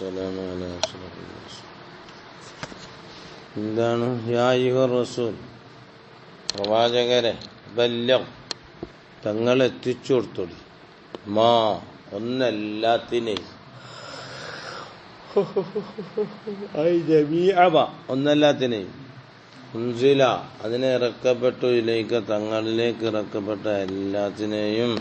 والسلام على أشرف المرسلين എന്താണ് യായുഹ റസൂൽ പ്രവാചകരെ ബല്യം തങ്ങൾ എത്തിച്ചു കൊടുത്തോളി മാ ഒന്നല്ലാത്തിനെയും ഒന്നല്ലാത്തിനെയും ഉൻസില അതിനെ ഇറക്കപ്പെട്ടു ഇതിലേക്ക് തങ്ങളിലേക്ക് ഇറക്കപ്പെട്ട എല്ലാത്തിനെയും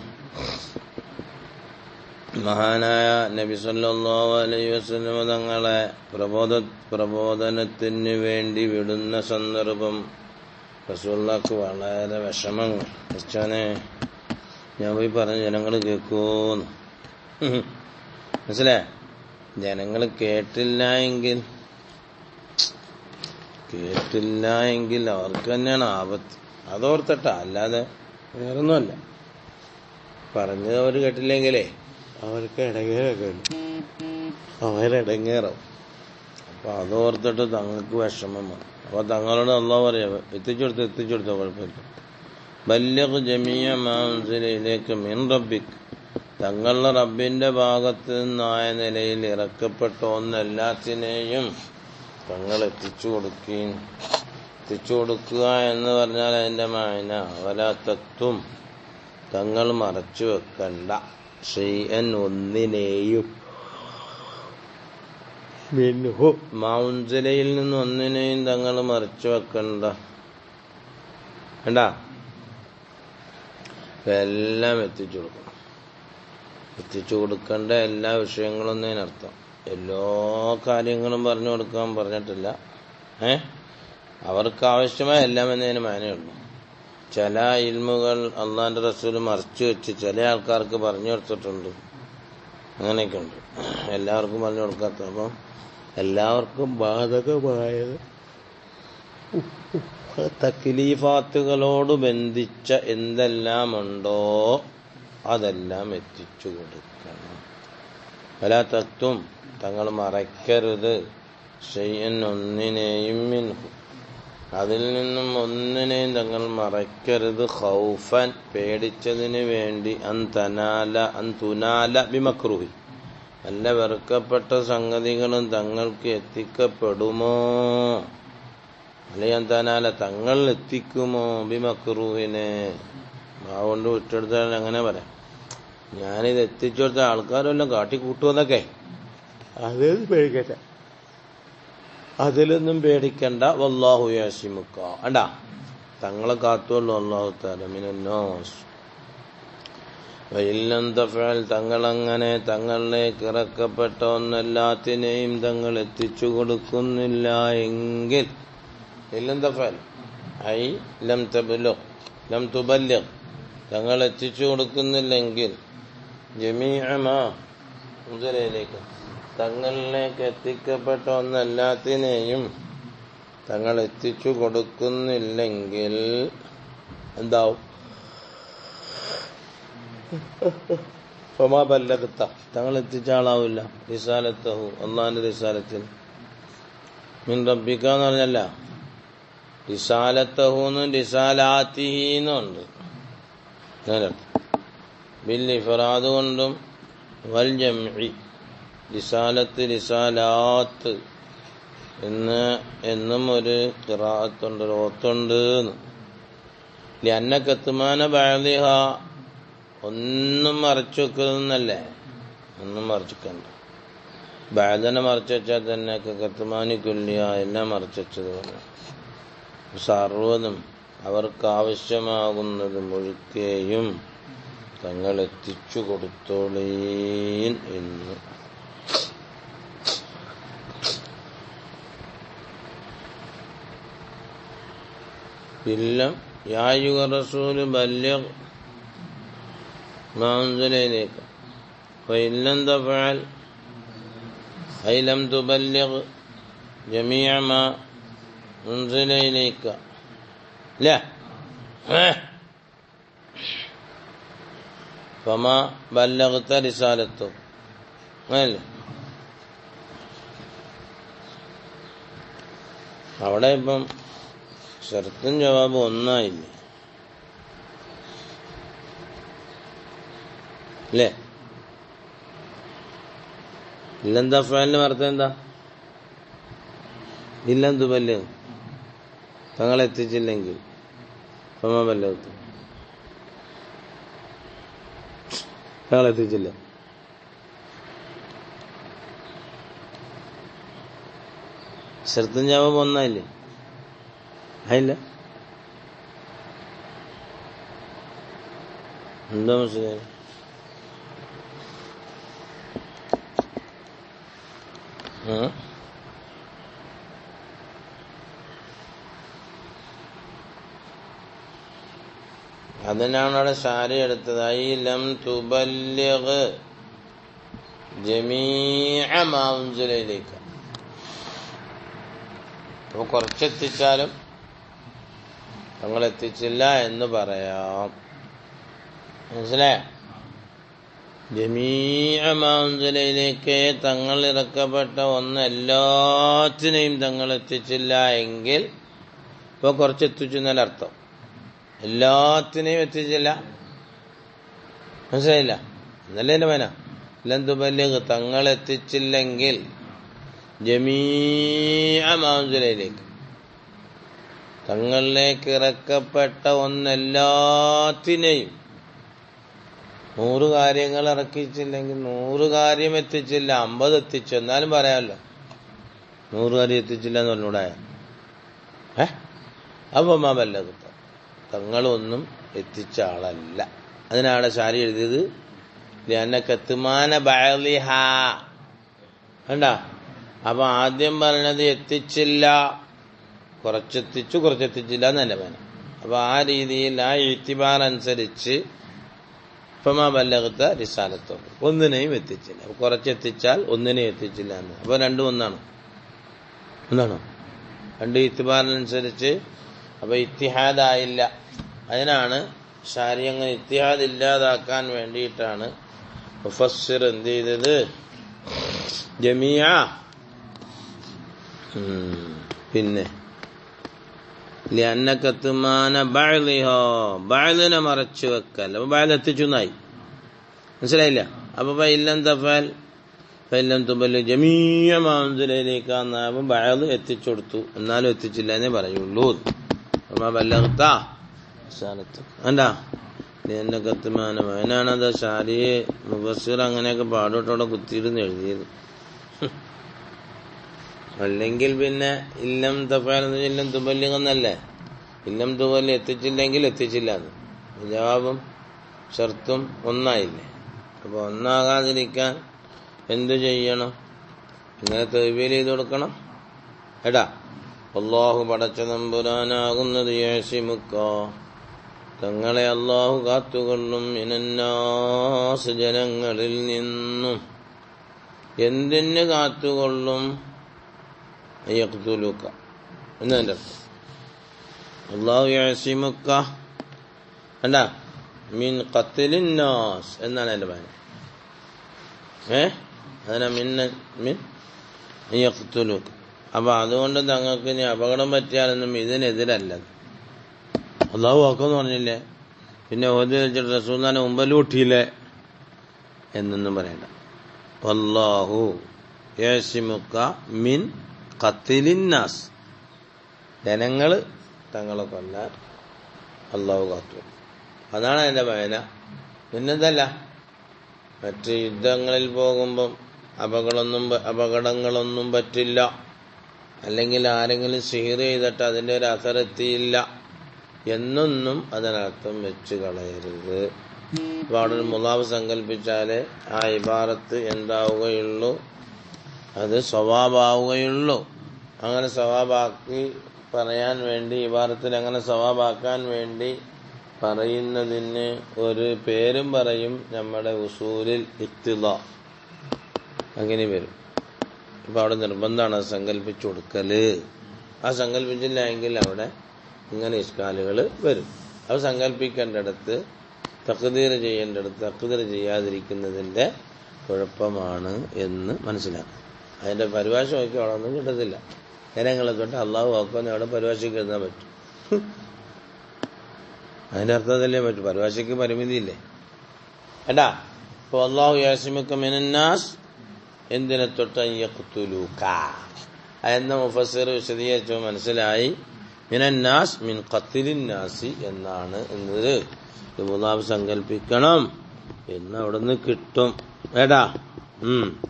മഹാനായ നബി സല്ലല്ലാഹു അലൈഹി വസല്ലം തങ്ങളെ പ്രബോധ പ്രബോധനത്തിന് വേണ്ടി വിടുന്ന സന്ദർഭം റസൂള്ളക്ക് വളരെ വിഷമങ്ങൾ അച്ഛനെ ഞാൻ പോയി പറഞ്ഞ ജനങ്ങൾ കേൾക്കൂന്ന് മനസ്സിലേ ജനങ്ങൾ കേട്ടില്ല എങ്കിൽ കേട്ടില്ല എങ്കിൽ അവർക്ക് തന്നെയാണ് ആപത്ത്. അതോർത്തട്ട അല്ലാതെ വേറൊന്നുമല്ല. പറഞ്ഞത് അവർ കേട്ടില്ലെങ്കിലേ അവർക്ക് ഇടങ്ങേറൊക്കെ ഉണ്ട്. അപ്പൊ അതോർത്തിട്ട് തങ്ങൾക്ക് വിഷമം വന്നു അപ്പൊ തങ്ങളോട് എന്താ പറയാ എത്തിച്ചെടുത്ത് എത്തിച്ചെടുത്തോ കുഴപ്പമില്ല. ബല്യക് ജമിയ മാംസിലേക്ക് മിൻ റബ്ബിക്ക് തങ്ങളുടെ റബ്ബിന്റെ ഭാഗത്ത് നിന്നായ നിലയിൽ ഇറക്കപ്പെട്ട ഒന്നെല്ലാത്തിനെയും തങ്ങൾ എത്തിച്ചു കൊടുക്കുകയും എത്തിച്ചു കൊടുക്കുക എന്ന് പറഞ്ഞാൽ അതിന്റെ മായന അവലാത്തത്വം തങ്ങൾ മറച്ചു വെക്കണ്ട. ഷെയ്യൻ ഒന്നിനെയും മിൻഹു. മൗൻസിലയിൽ നിന്ന് ഒന്നിനെയും തങ്ങൾ മറിച്ചു വെക്കണ്ട. വേണ്ട എല്ലാം എത്തിച്ചു കൊടുക്കണം എത്തിച്ചു കൊടുക്കേണ്ട എല്ലാ വിഷയങ്ങളും എന്നതിനർത്ഥം എല്ലാ കാര്യങ്ങളും പറഞ്ഞു കൊടുക്കാൻ പറഞ്ഞിട്ടില്ല. ഏ? അവർക്ക് ആവശ്യമായ എല്ലാം എന്നതിന് മാനയുള്ളൂ ചില ഇൽമുകൾ അള്ളാന്റെ റസൂൽ മറച്ചു വെച്ച് ചില ആൾക്കാർക്ക് പറഞ്ഞു കൊടുത്തിട്ടുണ്ട്. അങ്ങനെയൊക്കെ ഉണ്ട് എല്ലാവർക്കും പറഞ്ഞു കൊടുക്കാത്ത അപ്പം എല്ലാവർക്കും ബാധകമായത് തക്ലീഫാത്തുകളോട് ബന്ധിച്ച എന്തെല്ലാം ഉണ്ടോ അതെല്ലാം എത്തിച്ചു കൊടുക്കണം. പല തത്വം തങ്ങൾ മറയ്ക്കരുത്. ഷെയ്യൻ ഒന്നിനെയും അതിൽ നിന്നും ഒന്നിനെയും തങ്ങൾ മറയ്ക്കരുത്. ഹൗഫൻ പേടിച്ചതിന് വേണ്ടി അൻ തനാല അൻ തുനാല ബിമക്രുഹി. നല്ല വെറുക്കപ്പെട്ട സംഗതികളും തങ്ങൾക്ക് എത്തിക്കപ്പെടുമോ? അല്ലെങ്കിൽ തനാല തങ്ങൾ എത്തിക്കുമോ ബിമക്രൂഹിനെ? അതുകൊണ്ട് വിട്ടെടുത്താൽ അങ്ങനെ പറയാം. ഞാനിത് എത്തിച്ചു കൊടുത്ത ആൾക്കാരെല്ലാം കാട്ടിക്കൂട്ടുമെന്നൊക്കെ അത് പേടിക്കട്ടെ. അതിലൊന്നും പേടിക്കണ്ട. വല്ലാഹു യാസിമുക്ക. അണ്ട തങ്ങളെ കാത്തുള്ളൂ അള്ളാഹു തലമിനോസ് തഫാൽ തങ്ങളങ്ങനെ തങ്ങളിലേക്ക് ഇറക്കപ്പെട്ട ഒന്നെല്ലാത്തിനെയും തങ്ങൾ എത്തിച്ചു കൊടുക്കുന്നില്ല എങ്കിൽ. ഇല്ലന്തഫൽ ഐ ലം തബലോ ലം തുബല്യ തങ്ങൾ എത്തിച്ചു കൊടുക്കുന്നില്ലെങ്കിൽ ജമീഅമാ മുതലയിലേക്ക്. തങ്ങളിലേക്ക് എത്തിക്കപ്പെട്ട ഒന്നെല്ലാത്തിനെയും തങ്ങൾ എത്തിച്ചു കൊടുക്കുന്നില്ലെങ്കിൽ എന്താവും? ഫമാ ബല്ലകത്ത തങ്ങൾ എത്തിച്ച ആളാവില്ല. റിസാലത്തഹു ഒന്നാന്റെ റിസാലത്തിൽ മിൻ റബ്ബിക്ക എന്ന് പറഞ്ഞല്ല. റിസാലത്തഹൂന്നും റിസാലാത്തിഹീന്നും ഉണ്ട് ബിൽ ഇഫറാദ് കൊണ്ടും വൽ ജംഇ. റിസാലത്ത് ലിസാലാത്ത് എന്ന് എന്നും ഒരു കിറാത്തുണ്ട് ഒരു ഓത്തുണ്ട് അന്നക്കത്തുമാന ബാലിഹ ഒന്നും മറച്ചു വെക്കുന്നല്ലേ ഒന്നും മറച്ചു വെക്കണ്ട ബാധന മറച്ചു വെച്ചാൽ തന്നെ കത്തുമാനി കൊല്ലിയ എല്ലാം മറച്ചു വെച്ചത് സർവതും അവർക്ക് ആവശ്യമാകുന്നത് മുഴുക്കുകയും തങ്ങൾ എത്തിച്ചു കൊടുത്തോളീൻ എന്ന്. ഇല്ലം യായുക റസൂല് ബല്യ മാൻസലയിലേക്ക് فإن تفعل أي لم تبلغ جميع ما أنزل إليك لا فما بلغت رسالته അല്ലേ അവിടെ ഇപ്പം ഷർത്തും ജവാബും ഒന്നായില്ല? അല്ലേ? ഇല്ലെന്താ ഫാലിന് അർത്ഥം എന്താ? ഇല്ലെന്തു പല്ല് തങ്ങൾ എത്തിച്ചില്ലെങ്കിൽ. പല്ലത്ത് തങ്ങൾ ഒന്നായില്ലേ? ആയില്ല എന്താ മനസ്സിലായി? അതിനാണ് അവിടെ ഷാരി എടുത്തത്. ഐ ലം തുബല്ലിഗ് ജമീഅ മാ ഉൻസില ഇലൈക. അപ്പൊ കുറച്ചെത്തിച്ചാലും തങ്ങൾ എത്തിച്ചില്ല എന്ന് പറയാം. മനസ്സിലായ? ജമീഅമാഞ്ചലയിലേക്ക് തങ്ങൾ ഇറക്കപ്പെട്ട ഒന്ന് എല്ലാത്തിനെയും തങ്ങൾ എത്തിച്ചില്ല എങ്കിൽ ഇപ്പൊ കുറച്ച് എത്തിച്ചു എന്നല്ല അർത്ഥം. എല്ലാത്തിനെയും എത്തിച്ചില്ല. മനസ്സിലായില്ല? എന്നല്ലേ എന്റെ മേന ലന്തുബല്യഗ് തങ്ങൾ എത്തിച്ചില്ലെങ്കിൽ ജമീഅമാഞ്ചലയിലേക്ക് തങ്ങളിലേക്ക് ഇറക്കപ്പെട്ട ഒന്നെല്ലാത്തിനെയും നൂറ് കാര്യങ്ങൾ ഇറക്കിച്ചില്ലെങ്കിൽ നൂറ് കാര്യം എത്തിച്ചില്ല അമ്പത് എത്തിച്ചു. എന്നാലും പറയാമല്ലോ നൂറ് കാര്യം എത്തിച്ചില്ല എന്ന് പറഞ്ഞൂടെ ഏ? അപ്പൊ മാമല്ല കുത്ത തങ്ങളൊന്നും എത്തിച്ച ആളല്ല. അതിനാണ് ശാരി എഴുതിയത്. കത്തുമാന ബയലിഹ കണ്ട? അപ്പൊ ആദ്യം പറഞ്ഞത് എത്തിച്ചില്ല. കുറച്ചെത്തിച്ചു കുറച്ചെത്തിച്ചില്ല എന്നല്ല വേണം അപ്പൊ ആ രീതിയിൽ ആ എഴുത്തിബാർ അനുസരിച്ച് ഇപ്പമാ ബല്ലകത്ത റിസാലത്തോട്. ഒന്നിനെയും എത്തിച്ചില്ല. കുറച്ചെത്തിച്ചാൽ ഒന്നിനെയും എത്തിച്ചില്ല എന്ന്. അപ്പൊ രണ്ടും ഒന്നാണ്? ഒന്നാണോ? രണ്ട് ഇത്തിബാറിനനുസരിച്ച് അപ്പൊ ഇത്തിഹാദായില്ല. അതിനാണ് ശാരിയങ്ങൾ ഇത്തിഹാദ് ഇല്ലാതാക്കാൻ വേണ്ടിയിട്ടാണ് മുഫസ്സിർ എന്ത് ചെയ്തത് ജമിയ പിന്നെ ലിയന്നക്കത്തുമാന മറച്ചു വെക്കൽ. അപ്പൊ ബഅൽ എത്തിച്ചു എന്നായി മനസ്സിലായില്ല? അപ്പൊ ഇല്ലം തഫാൽ ഫൈലം തുബൽ ജമീയ മാന്തുലയിലേക്കാന്നാകും ബഅൽ എത്തിച്ചു കൊടുത്തു എന്നാലും എത്തിച്ചില്ല എന്നേ പറയുള്ളൂ. ബല്ലർത്ത കത്തുമാനം ലിയന്നക്കത്തുമാന അതിനാണത് ഷാരിയെ മുബസ്സിർ അങ്ങനെയൊക്കെ പാടോട്ടോടെ കുത്തിയിരുന്ന് എഴുതിയത്. അല്ലെങ്കിൽ പിന്നെ ഇല്ലം തഫാലെന്ന് ഇല്ലം തുബല്ലിങ്ങന്നല്ലേ ഇല്ലം തുബല്ലി എത്തിച്ചില്ലെങ്കിൽ എത്തിച്ചില്ല എന്ന് ജവാബും ഷർത്തും ഒന്നായില്ലേ? അപ്പൊ ഒന്നാകാതിരിക്കാൻ എന്തു ചെയ്യണം? ഇങ്ങനെ തെവീൽ ചെയ്ത് കൊടുക്കണം. എടാ അള്ളാഹു പടച്ച നമ്പുരാനാകുന്നത് യേശിമുക്കോ? തങ്ങളെ അള്ളാഹു കാത്തുകൊള്ളും ഇനന്നാസ് ജനങ്ങളിൽ നിന്നും. എന്തിന് കാത്തുകൊള്ളും? യഖ്തുലുക എന്നതിന്റെ അർത്ഥം അള്ളാഹു യസിമുക്ക അല്ല മീൻ കത്തിലിന്നാസ് എന്നാണ് എന്റെ പേര് ഏ അതിനാ മിന്ന മിൻ യഖ്തുലുക അപ്പൊ അതുകൊണ്ട് തങ്ങൾക്ക് ഇനി അപകടം പറ്റിയാലൊന്നും ഇതിനെതിരല്ല അള്ളാഹു ആക്കുമെന്ന് പറഞ്ഞില്ലേ? പിന്നെ ഓതി വെച്ചിട്ട് റസൂല്ലാനെ മുമ്പല്ലൂട്ടിയില്ലേ എന്നൊന്നും പറയണ്ട. അള്ളാഹു യേശിമുക്ക മിൻ ഖത്തിലിന്നാസ്. ജനങ്ങൾ തങ്ങളെ കൊല്ലാൻ അള്ളാഹു കാത്തു. അതാണ് എന്റെ വേന പിന്നെന്തല്ല? മറ്റ് യുദ്ധങ്ങളിൽ പോകുമ്പം അപകടമൊന്നും അപകടങ്ങളൊന്നും പറ്റില്ല. അല്ലെങ്കിൽ ആരെങ്കിലും സീർ ചെയ്തിട്ട് അതിന്റെ ഒരു അസരത്തിയില്ല എന്നൊന്നും അതിനർത്ഥം വെച്ച് കളയരുത്. അപ്പോൾ അവിടെ ഒരു സങ്കല്പിച്ചാലേ ആ ഇബാറത്ത് എന്താവുകയുള്ളൂ. അത് സ്വഭാവമാവുകയുള്ളൂ അങ്ങനെ സ്വഭാവാക്കി പറയാൻ വേണ്ടി ഇവാറത്തിൽ അങ്ങനെ സ്വഭാവാക്കാൻ വേണ്ടി പറയുന്നതിന് ഒരു പേരും പറയും നമ്മുടെ ഉസൂലിൽ ഇത്തില അങ്ങനെ വരും. ഇപ്പൊ അവിടെ നിർബന്ധമാണ് അത് സങ്കല്പിച്ചു കൊടുക്കൽ. ആ സങ്കല്പിച്ചില്ല എങ്കിൽ അവിടെ ഇങ്ങനെ ഇഷ്കാലുകൾ വരും. അത് സങ്കല്പിക്കേണ്ടടുത്ത് തക്കുതീർ ചെയ്യേണ്ടടുത്ത് തക്കുതീർ ചെയ്യാതിരിക്കുന്നതിന്റെ കുഴപ്പമാണ് എന്ന് മനസ്സിലാക്കും. അതിന്റെ പരിഭാഷ നോക്കിയോളൊന്നും കിട്ടത്തില്ല. ജനങ്ങളെ തൊട്ട് അള്ളാഹു ആക്കുമെന്ന് അവിടെ പരിഭാഷയ്ക്ക് എഴുതാൻ പറ്റും. അതിന്റെ അർത്ഥത്തിലേ പറ്റും? പരിഭാഷയ്ക്ക് പരിമിതിയില്ലേ? ഏട്ടാ ഇപ്പൊ അള്ളാഹു യാസിമക്ക മിനന്നാസ് എന്തിനെ തൊട്ട് അയ്യക്കുത്തുലൂക്ക എന്ന മുഫസ്സിർ വിശദീകരിച്ചു മനസ്സിലായി? മിനന്നാസ് മിൻ ഖത്തിലിൻ നാസി എന്നാണ് എന്നത്. മൂന്നാമത് സങ്കല്പിക്കണം എന്ന് അവിടുന്ന് കിട്ടും. ഏടാ ഉം.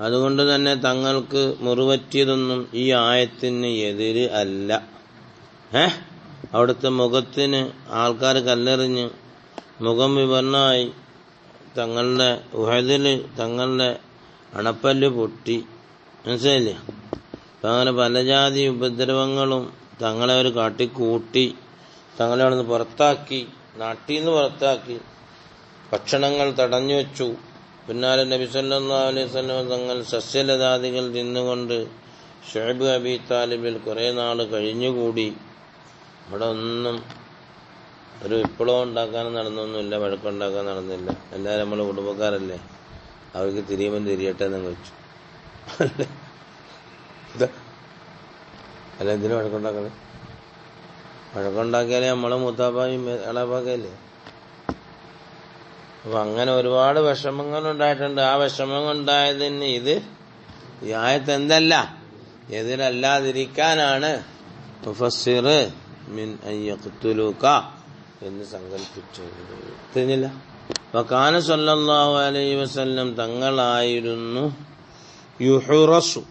അതുകൊണ്ട് തന്നെ തങ്ങൾക്ക് മുറിവറ്റിയതൊന്നും ഈ ആയത്തിന് എതിര് അല്ല. ഏ അവിടുത്തെ മുഖത്തിന് ആൾക്കാർ കല്ലെറിഞ്ഞ് മുഖം വിവരണമായി തങ്ങളുടെ ഉഹദിൽ തങ്ങളുടെ അണപ്പല്ല് പൊട്ടി. മനസ്സിലായില്ലേ? അപ്പം അങ്ങനെ പല ജാതി ഉപദ്രവങ്ങളും തങ്ങളെ അവർ കാട്ടിക്കൂട്ടി. തങ്ങളെ അവിടെ നിന്ന് പുറത്താക്കി നാട്ടിൽ നിന്ന് പുറത്താക്കി ഭക്ഷണങ്ങൾ തടഞ്ഞു വെച്ചു. പിന്നാലെ നബി സല്ലല്ലാഹു അലൈഹി വസല്ലം തങ്ങൾ സസ്യലതാദികൾ തിന്നുകൊണ്ട് ഷുഹബ് അബി താലിബിൽ കുറേ നാൾ കഴിഞ്ഞുകൂടി. അവിടെ ഒന്നും ഒരു വിപ്ലവം ഉണ്ടാക്കാൻ നടന്നൊന്നുമില്ല വഴക്കുണ്ടാക്കാൻ നടന്നില്ല. എല്ലാവരും നമ്മളെ കുടുംബക്കാരല്ലേ? അവർക്ക് തിരിയുമ്പോൾ തിരിയട്ടെ എന്ന് വെച്ചു. അല്ല? എന്തിനു വഴക്കുണ്ടാക്കണേ വഴക്കുണ്ടാക്കിയാലേ നമ്മളെ മുത്താപ്പായും ഇളപ്പാക്കല്ലേ അപ്പൊ അങ്ങനെ ഒരുപാട് വിഷമങ്ങൾ ഉണ്ടായിട്ടുണ്ട് ആ വിഷമങ്ങൾ ഉണ്ടായതിന് ഇത് ഈ ആയത്ത് എന്തല്ല? എതിരല്ലാതിരിക്കാനാണ്. മിൻ എന്ന് സങ്കല്പിച്ചത് തിരിഞ്ഞില്ല. വക്കാന സല്ലല്ലാഹു അലൈഹി വസല്ലം തങ്ങളായിരുന്നു യുഹുറസു.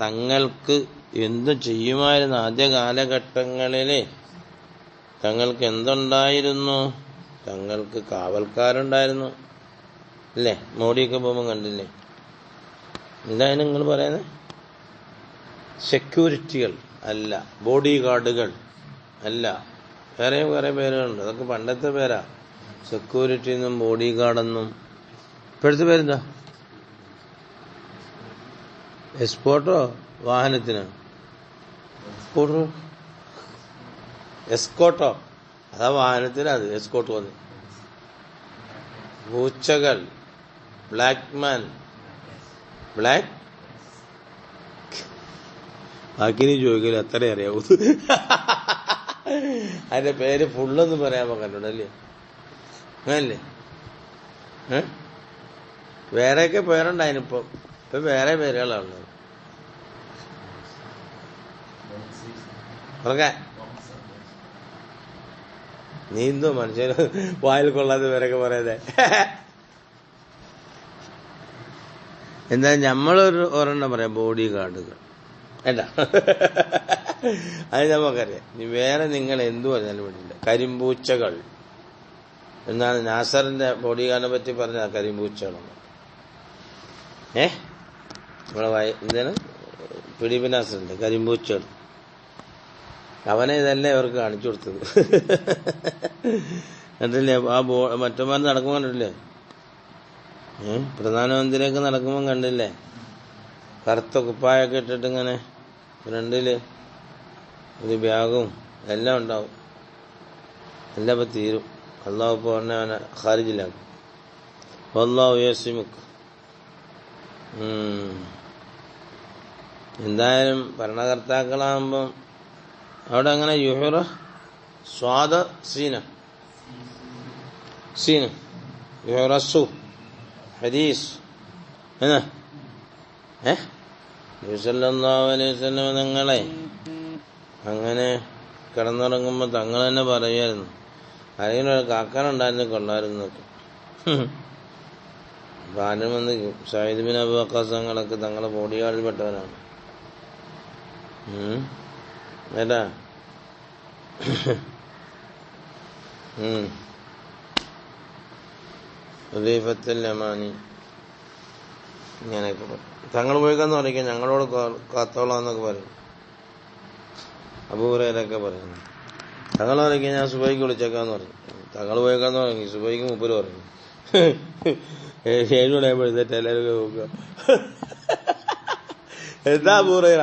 തങ്ങൾക്ക് എന്തു ചെയ്യുമായിരുന്നു ആദ്യ കാലഘട്ടങ്ങളിലെ തങ്ങൾക്ക് എന്തുണ്ടായിരുന്നു? തങ്ങൾക്ക് കാവൽക്കാരുണ്ടായിരുന്നു. അല്ലേ മോഡിയൊക്കെ പോകുമ്പോൾ കണ്ടില്ലേ? എന്താണ് നിങ്ങൾ പറയുന്നത് സെക്യൂരിറ്റികൾ അല്ല ബോഡി ഗാർഡുകൾ അല്ല. വേറെയും കുറേ പേരുകളുണ്ട്. അതൊക്കെ പണ്ടത്തെ പേരാ. സെക്യൂരിറ്റി എന്നും ബോഡി ഗാർഡെന്നും ഇപ്പോഴത്തെ പേരെന്താ? എസ്പോർട്ടോ വാഹനത്തിന്? എസ്കോട്ടോ അതാ വാഹനത്തിൽ അത് എസ്കോട്ട് വന്ന്. പൂച്ചകൾ ബ്ലാക്ക് മാൻ ബ്ലാക്ക് ബാക്കി ചോദിക്കില്ല അത്ര അറിയാവൂ. അതിന്റെ പേര് ഫുള്ളൊന്ന് പറയാൻ കണ്ടല്ലേ അങ്ങനല്ലേ? ഏ? വേറെയൊക്കെ പേരുണ്ടായിനിപ്പം ഇപ്പൊ. വേറെ പേരുകളാണ് ഉറങ്ങാൻ നീ എന്തോ മനുഷ്യന് വായിൽ കൊള്ളാതെ പേരൊക്കെ പറയാതെ എന്തായാലും നമ്മളൊരു ഒരെണ്ണം പറയാം ബോഡി ഗാർഡുകൾ വേണ്ട അത് നമുക്കറിയാം. വേറെ നിങ്ങൾ എന്തു പറഞ്ഞാലും വേണ്ടില്ല കരിമ്പൂച്ചകൾ. എന്നാണ് നാസറിന്റെ ബോഡി ഗാർഡിനെ പറ്റി പറഞ്ഞ കരിമ്പൂച്ചകളെന്ന്. ഏ? നമ്മളെ എന്താണ്? പിടിപി കരിമ്പൂച്ചകൾ. അവനെ ഇതല്ലേ അവർക്ക് കാണിച്ചു കൊടുത്തത്. കണ്ടില്ലേ ആ ബോ മറ്റന്മാർ നടക്കുമ്പോൾ കണ്ടില്ലേ പ്രധാനമന്ത്രിയൊക്കെ നടക്കുമ്പോൾ കണ്ടില്ലേ? കറുത്ത കുപ്പായൊക്കെ ഇട്ടിട്ട് ഇങ്ങനെ ഫ്രണ്ടിൽ ഒരു ബാഗും എല്ലാം ഉണ്ടാവും. എല്ലാം ഇപ്പം തീരും. അള്ളാഹു ഇപ്പോൾ പറഞ്ഞ അവനെ ഖാരിജിലാക്കും. അള്ളാഹു യേസിമുക്ക് എന്തായാലും ഭരണകർത്താക്കളാകുമ്പം അവിടെ അങ്ങനെ യുഹുറ സ്വാദ സീന. സീന. യുഹറസു ഹദീസ്. എന്നാ? തങ്ങളെ അങ്ങനെ കിടന്നുറങ്ങുമ്പോൾ തങ്ങൾ തന്നെ പറയുമായിരുന്നു. ആരെങ്കിലും ഒരു കാക്കാനുണ്ടായിരുന്നു കൊള്ളായിരുന്നു അപ്പൊ വന്ന് ഷാഹിദ് ബിൻ അബു അക്കാസ് തങ്ങളൊക്കെ തങ്ങളെ ബോഡിഗാർഡിൽ പെട്ടവനാണ് ഉം. ഏട്ടാ ഉം. ഹുദൈഫത്തുൽ യമാനി. ഇങ്ങനെയൊക്കെ പറയും തങ്ങൾ പോയിക്കാന്ന് പറയിക്കാം ഞങ്ങളോട് കാത്തോളാന്നൊക്കെ പറയും. അപൂർവരൊക്കെ പറയുന്നു തങ്ങൾ പറയിക്കാം ഞാൻ സുബൈക്ക് വിളിച്ചേക്കാന്ന് പറഞ്ഞു തങ്ങൾ പോയേക്കാന്ന് പറയും. സുബൈക്ക് മുപ്പര് പറഞ്ഞു ഏഴ് മണിയാകുമ്പോഴത്തേക്ക് എല്ലാവരും എന്താ അപൂർവര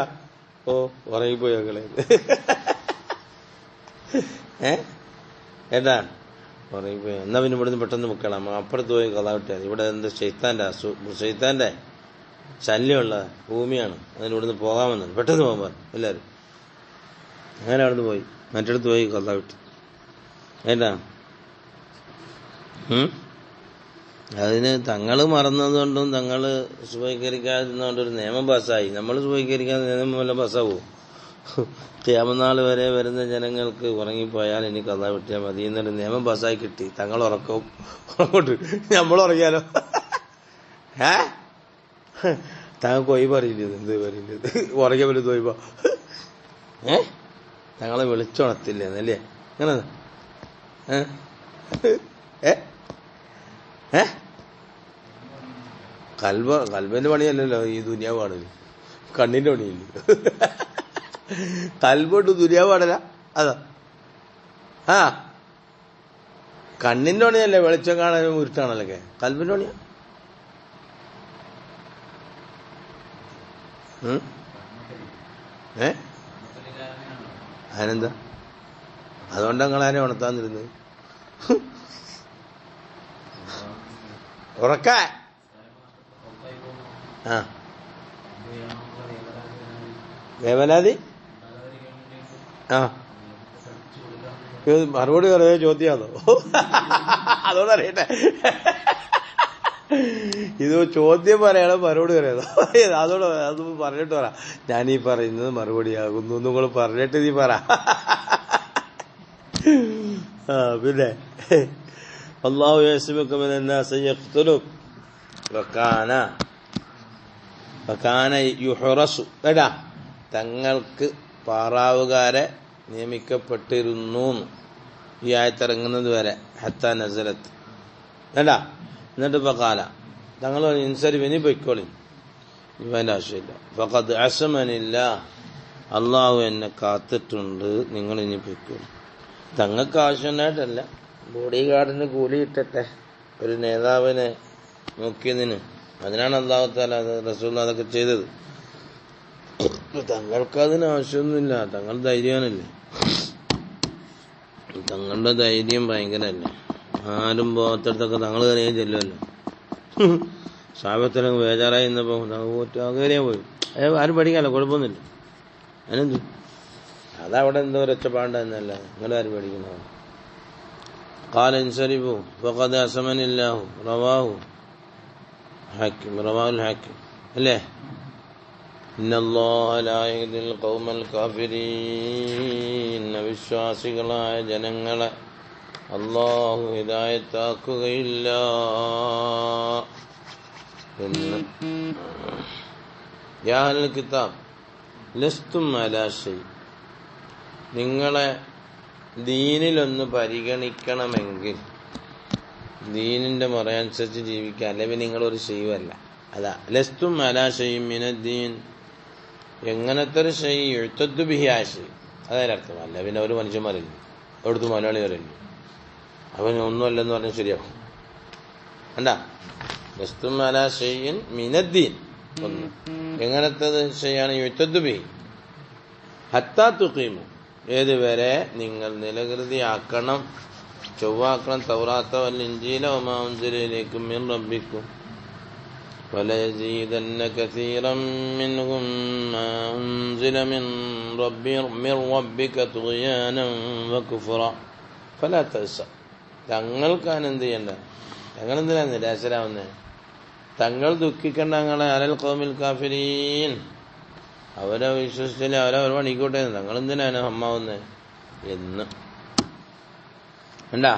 ഓ ഉറങ്ങിപ്പോയി ഞങ്ങളെ. ഏ? എന്താ? ഉറങ്ങിപ്പോയി എന്നാ പിന്നെ ഇവിടുന്ന് പെട്ടെന്ന് മുക്കണം അപ്പുറത്ത് പോയി കഥ വിട്ടാൽ ഇവിടെ എന്ത് ഷെയ്ത്താന്റെ അസു- ഷെയ്ത്താന്റെ ശല്യമുള്ള ഭൂമിയാണ്. അതിന് ഇവിടുന്ന് പോകാമെന്നാണ്. പെട്ടെന്ന് പോകാൻ പറഞ്ഞു എല്ലാവരും അങ്ങനെ അവിടുന്ന് പോയി. മറ്റടുത്ത് പോയി കഥ വിട്ടു ഏട്ടാ? അതിന് തങ്ങൾ മറന്നതുകൊണ്ടും തങ്ങൾ സ്വീകരിക്കാതിരുന്നതുകൊണ്ടും ഒരു നിയമം പാസ്സായി. നമ്മൾ സ്വീകരിക്കാൻ നിയമം വല്ല പാസ്സാവോ? ക്യാമനാൾ വരെ വരുന്ന ജനങ്ങൾക്ക് ഉറങ്ങിപ്പോയാൽ ഇനി കഥ വിട്ടിയാൽ മതി. എന്നൊരു നിയമം പാസ്സായി കിട്ടി. തങ്ങൾ ഉറക്കവും നമ്മൾ ഉറങ്ങിയാലോ? ഏ? തങ്ങൾ കൊയ് പറയില്ലത് എന്ത് പറയില്ലത് ഉറങ്ങിയ പോലെ തോയ്പ ഏ? തങ്ങളെ വിളിച്ചുണത്തില്ലേന്നല്ലേ അങ്ങനെ ഏ? ഏ? കൽബ കൽവന്റെ പണിയല്ലല്ലോ ഈ ദുനിയാവ് കണ്ണിന്റെ പണിയില്ല? കൽബോട്ട് ദുനിയാവ് പാടല? അതാ. ആ. കണ്ണിന്റെ പണിയല്ലേ വെളിച്ചം കാണാനും ഉരുട്ടാണല്ലൊക്കെ കൽബിന്റെ പണിയാ? ഏ? അതിനെന്താ? അതുകൊണ്ട് ഞങ്ങളാരെ ഉണർത്താന്നിരുന്നത് ഉറക്ക. ആ. ആ. മറുപടി പറയുക ചോദ്യമാണോ? അതോടെ അറിയട്ടെ ഇത് ചോദ്യം പറയണം മറുപടി പറയണോ. അതോട് അത് പറഞ്ഞിട്ട് പറ. ഈ പറയുന്നത് മറുപടിയാകുന്നു നിങ്ങൾ പറഞ്ഞിട്ട് നീ പറ. പിന്നെ. അള്ളാഹു യേശുബുക്കുമെന്നാസയ്യഖ്തുലുക് വക്കാന വക്കാന യുഹറസു. കേട്ടാ തങ്ങൾക്ക് പാറാവുകാരെ നിയമിക്കപ്പെട്ടിരുന്നു ഈ ആയത്തിറങ്ങുന്നത് വരെ ഹത്ത നസരത്ത് കേട്ടാ എന്നിട്ട് ഇപ്പൊ കാല. തങ്ങൾ ഇൻസരി വിനി പൊയ്ക്കോളി. ഇവന്റെ ആവശ്യമില്ല. ഫഖദ് അസമനില്ല. അള്ളാഹു എന്നെ കാത്തിട്ടുണ്ട് നിങ്ങൾ ഇനി പൊയ്ക്കോളി തങ്ങൾക്ക് ആവശ്യമുണ്ടായിട്ടല്ല. ബോഡി ഗാർഡിന് കൂലി ഇട്ടട്ടെ ഒരു നേതാവിനെ നോക്കിയതിന്. അതിനാണ് അള്ളാഹുത്താല റസൂൽ അതൊക്കെ ചെയ്തത്. തങ്ങൾക്ക് അതിന് ആവശ്യമൊന്നുമില്ല. തങ്ങൾ ധൈര്യമാണല്ലേ തങ്ങളുടെ ധൈര്യം ഭയങ്കരമല്ലേ ആരും പോകത്തടത്തൊക്കെ തങ്ങൾ തന്നെ ചെല്ലുമല്ലോ സാപത്തിലൊക്കെ ബേജാറായി ഇന്നപ്പോൾ തങ്ങൾ പോയിട്ട് അങ്ങനെ പോയി. ആരും പഠിക്കാല്ലോ കുഴപ്പമൊന്നുമില്ല. അതിനെന്ത്? അതവിടെ എന്തോ രക്ഷപ്പാണ്ട എന്നല്ല നിങ്ങളാരും പഠിക്കണോ കാൽ അനുസരിപ്പോ ഫഖദ് അസമനില്ലാഹു റവാഹു. ഹാക്കിം റവാൽ ഹാക്കിം അല്ലേ? വിശ്വാസികളായ ജനങ്ങളെ അല്ലാഹു ഹിതായത്താക്കുകയില്ല എന്ന്. യാഹൽ കിതാബ് ലസ്തും അലാശൈ നിങ്ങളെ ദീനിലൊന്ന് പരിഗണിക്കണമെങ്കിൽ ദീനിന്റെ മുറയനുസരിച്ച് ജീവിക്കുക. അല്ലെങ്കിൽ നിങ്ങളൊരു ശൈവല്ല അതാ. ലസ്തും അലാശയും മിനദ്ദീൻ എങ്ങനത്തെ ഒരു ഷെയ് എഴുത്തദ്ദു ബിഹിയാശി അർത്ഥം. അല്ല പിന്നെ ഒരു മനുഷ്യന്മാരില്ല. മലയാളി അറിയില്ല അവൻ ഒന്നുമല്ലെന്ന് പറഞ്ഞാൽ ശരിയാവും. അല്ല ലസ്തും അലാശയിൻ മിനദ്ദീൻ ഒന്ന്. എങ്ങനത്തത് ഷെയ്യാണ് എഴുത്തദ്ദു ബിഹി? ഹത്താ തുക്കീമു ഏതുവരെ നിങ്ങൾ നിലകൃതിയാക്കണം ചൊവ്വാക്കണം തൗറാത്ത വല്ല ഇഞ്ചീല ഒമാഞ്ചലിലേക്കും മിൻ റബ്ബിക്കും وليزيدن كثيرا منهم ما أنزل من رب من ربك طغيانا وكفرا فلا تأسى തങ്ങൾക്കാണ് എന്ത് ചെയ്യണ്ട തങ്ങൾ എന്തിനാ നിരാശരാവുന്നത് തങ്ങൾ ദുഃഖിക്കണ്ട ഞങ്ങളെ അലൽ കോമിൽ കാഫിരീൻ അവരെ വിശ്വസിച്ചില്ല അവരെ അവർ പണിക്കോട്ടെ തങ്ങൾ എന്തിനാണ് അമ്മാവുന്നത് എന്ന് എന്താ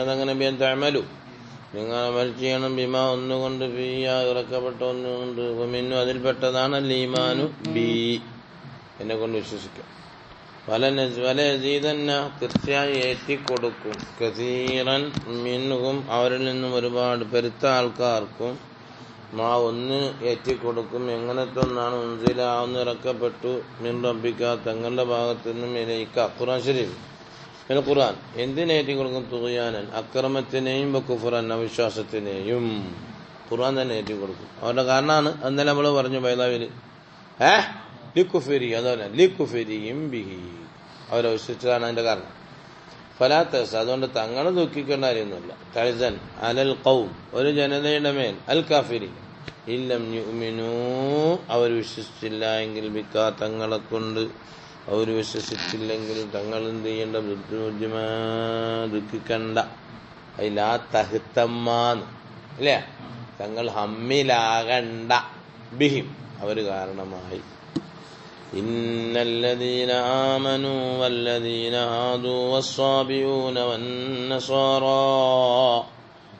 അതങ്ങനെ തമലു നിങ്ങൾ അമൽ ചെയ്യണം ബിമ ഒന്നുകൊണ്ട് ബി ഇറക്കപ്പെട്ട ഒന്നുകൊണ്ട്. മിന്നു അതിൽപ്പെട്ടതാണ് ലീമാനു ബി. എന്നെ കൊണ്ട് വിശ്വസിക്കും. വല വല യസീതന്ന തീർച്ചയായും ഏറ്റിക്കൊടുക്കും കസീറൻ മിന്നുകും അവരിൽ നിന്നും ഒരുപാട് പെരുത്ത ആൾക്കാർക്കും മാ ഒന്ന് ഏറ്റിക്കൊടുക്കും. എങ്ങനത്തെ ഒന്നാണ് ഉൻസില ഒന്ന് ഇറക്കപ്പെട്ടു. മിൻ തങ്ങളുടെ ഭാഗത്തു നിന്നും ഇലയിക്ക. ഖുറാൻ ശരീഫ്. പിന്നെ ഖുറാൻ എന്തിനേറ്റി കൊടുക്കും തുകയാനൻ അക്രമത്തിനെയും ബക്കുഫുറൻ അവിശ്വാസത്തിനെയും. ഖുറാൻ തന്നെ ഏറ്റി കൊടുക്കും അവരുടെ കാരണമാണ് അന്നലെ നമ്മൾ പറഞ്ഞു പൈതാവിൽ ഏ? ലിക്കുഫിരി അതല്ല ലിക്കുഫിരിയും ബിഹി. അവരെ വിശ്വസിച്ചതാണ് അതിന്റെ കാരണം. ഫലാത്തസ് അതുകൊണ്ട് തങ്ങളെ ദുഃഖിക്കേണ്ട കാര്യമൊന്നുമില്ല. തഴ്സൻ അലൽ കൗം ഒരു ജനതയുടെ മേൽ. അൽ കാഫിരി ഇല്ലം അവർ വിശ്വസിച്ചില്ല എങ്കിൽ ബിക്ക തങ്ങളെ കൊണ്ട്. അവർ വിശ്വസിച്ചില്ലെങ്കിൽ തങ്ങൾ എന്ത് ചെയ്യേണ്ട? ബുദ്ധിമുദ്ധിമാ ദുഃഖിക്കണ്ട. അതിലാ തഹത്തമ്മാന്ന് അല്ലേ തങ്ങൾ ഹമ്മിലാകണ്ട. ബിഹിം. അവർ കാരണമായി. إن الذين آمنوا والذين هادوا والصابئون والنصارى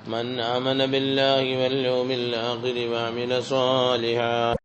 من آمن بالله واليوم الآخر وعمل صالحا